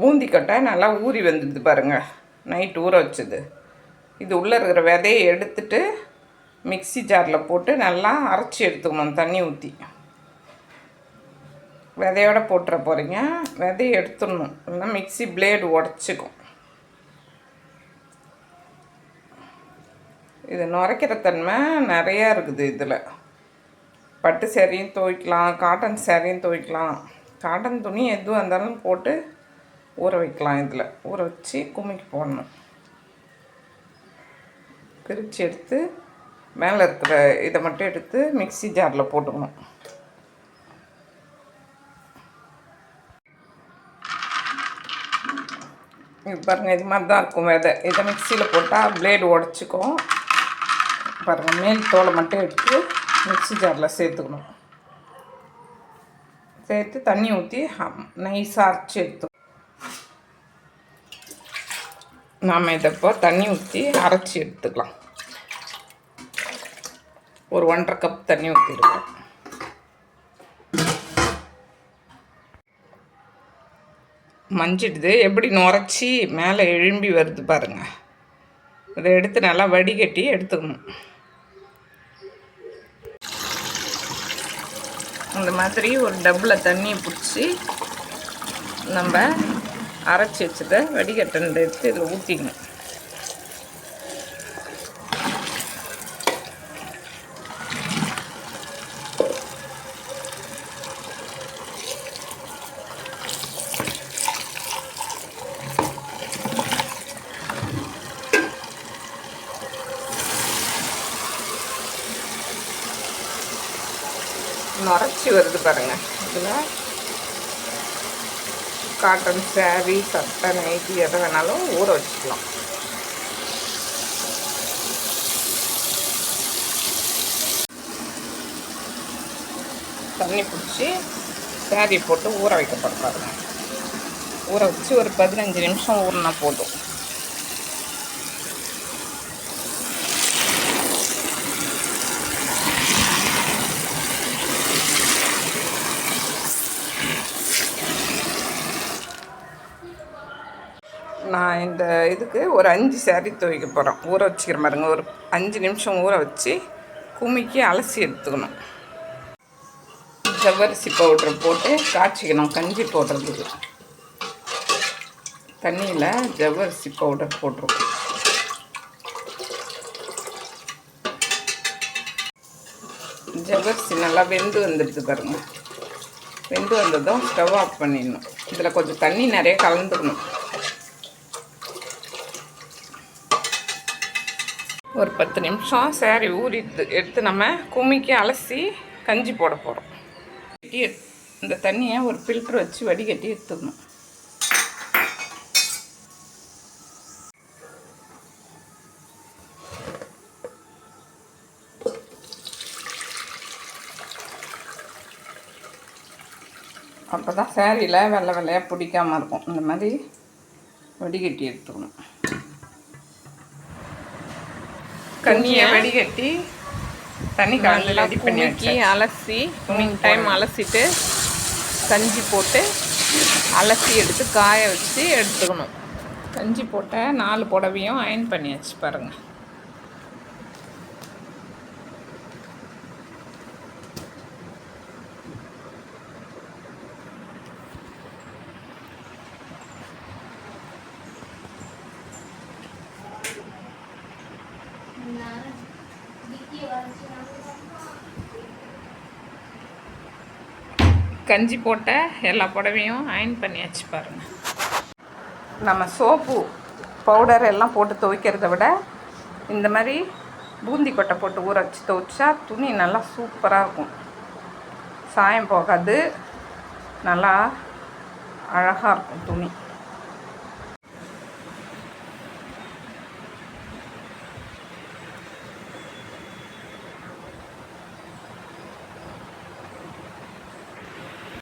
பூந்திக்கொட்டை நல்லா ஊறி வந்துடுது பாருங்க. நைட் ஊற வச்சது. இது உள்ளே இருக்கிற விதையை எடுத்துட்டு மிக்ஸி ஜாரில் போட்டு நல்லா அரைச்சி எடுத்துக்கணும் தண்ணி ஊற்றி விதையோட போட்டுற போகிறீங்க விதையை எடுத்துடணும். இல்லைன்னா மிக்ஸி பிளேடு உடச்சிக்கும். இது நுரைக்கிற தன்மை நிறையா இருக்குது இதில். பட்டு சேரீயும் துவைக்கலாம் காட்டன் சேரீயும் துவைக்கலாம். காட்டன் துணி எதுவும் இருந்தாலும் போட்டு ஊற வைக்கலாம் இதில். ஊற வச்சு கும்மிக்கு போடணும். பிரித்து எடுத்து மேலே இருக்கிற இதை மட்டும் எடுத்து மிக்ஸி ஜாரில் போட்டுக்கணும். இது பாருங்கள் இது மாதிரி தான் இருக்கும் விதை. இதை மிக்சியில் போட்டால் பிளேடு உடச்சிக்கும். பாருங்கள் மேல் தோலை மட்டும் எடுத்து மிக்ஸி ஜாரில் சேர்த்துக்கணும். சேர்த்து தண்ணி ஊற்றி நைஸாக அரைச்சி எடுத்து நாம் இதை இப்போ தண்ணி ஊற்றி அரைச்சி எடுத்துக்கலாம். ஒரு ஒன்றரை கப் தண்ணி ஊற்றிருக்கோம் மஞ்சிடுது. எப்படி நுரைச்சி மேலே எழும்பி வருது பாருங்கள் இதை எடுத்து நல்லா வடிகட்டி எடுத்துக்கணும். இந்த மாதிரி ஒரு டப்பில் தண்ணியை பிடிச்சி நம்ம அரைச்சி வச்சுட்டு வடிகட்டனை எடுத்து இதில் ஊற்றிக்கணும் நுரைச்சி வருது பாருங்கள் இதில் காட்டன் சேரீ சட்டை நைட்டி எதை வேணாலும் ஊற வச்சுக்கலாம். தண்ணி பிடிச்சி சேரீ போட்டு ஊற வைக்கப்படும் பாருங்க. ஊற வச்சு ஒரு பதினஞ்சு நிமிஷம் ஊறினா போதும். நான் இந்த இதுக்கு ஒரு அஞ்சு சேரீ துவைக்க போகிறோம் ஊற வச்சுக்கிற மாதிரிங்க ஒரு அஞ்சு நிமிஷம் ஊற வச்சு குமிக்கி அலசி எடுத்துக்கணும். ஜவ்வரிசி பவுட்ரு போட்டு காய்ச்சிக்கணும். கஞ்சி போடுறதுக்கு. தண்ணியில் ஜவ்வரிசி பவுடர் போட்டிருக்கோம். ஜவ்வரிசி நல்லா வெந்து வந்துடுது பாருங்க. வெந்து வந்ததும் ஸ்டவ் ஆஃப் பண்ணிடணும். இதில் கொஞ்சம் தண்ணி நிறைய கலந்துக்கணும். ஒரு பத்து நிமிஷம் சேரீ ஊறி எடுத்து நம்ம கும்மிக்கு அலசி கஞ்சி போட போகிறோம் இந்த தண்ணியை ஒரு ஃபில்ட்ரு வச்சு வடிகட்டி எடுத்துக்கணும். அப்போ தான் சேரீயில் வெள்ளை வெள்ளையாக பிடிக்காமல் இருக்கும். இந்த மாதிரி வடிகட்டி எடுத்துக்கணும். கண்ணியை வடிகட்டி தண்ணி கலந்து ரெடி பண்ணி அலசி மூணு டைம் அலசிட்டு கஞ்சி போட்டு அலசி எடுத்து காய வச்சு எடுத்துக்கணும். கஞ்சி போட்ட நாலு புடவையும் அயன் பண்ணியாச்சு பாருங்கள் கஞ்சி போட்ட எல்லா புடவையும் அயன் பண்ணியாச்சு பாருங்கள் நம்ம சோப்பு பவுடர் எல்லாம் போட்டு துவைக்கிறத விட இந்த மாதிரி பூந்தி கொட்டை போட்டு ஊற வச்சு துவைச்சா துணி நல்லா சூப்பராக இருக்கும். சாயம் போகாது. நல்லா அழகாக இருக்கும் துணி.